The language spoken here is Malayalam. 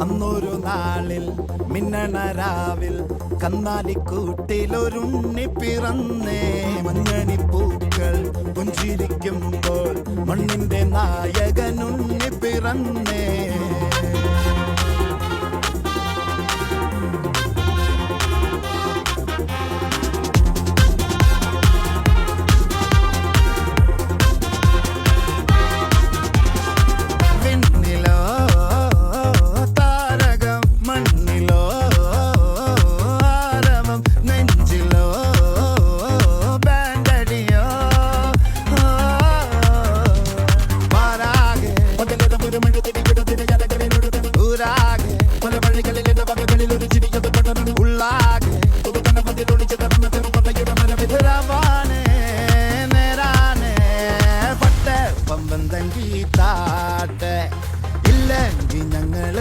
അന്നൊരു നാളിൽ മിന്നണരാവിൽ കന്നാലിക്കൂട്ടിലൊരുണ്ണി പിറന്നേ. മഞ്ഞണി പൂക്കൾ പുഞ്ചിരിക്കുമ്പോൾ മണ്ണിന്റെ നായകനുണ്ണി പിറന്നേ. സംഗീതാട്ടെ ഇല്ലെങ്കിൽ ഞങ്ങൾ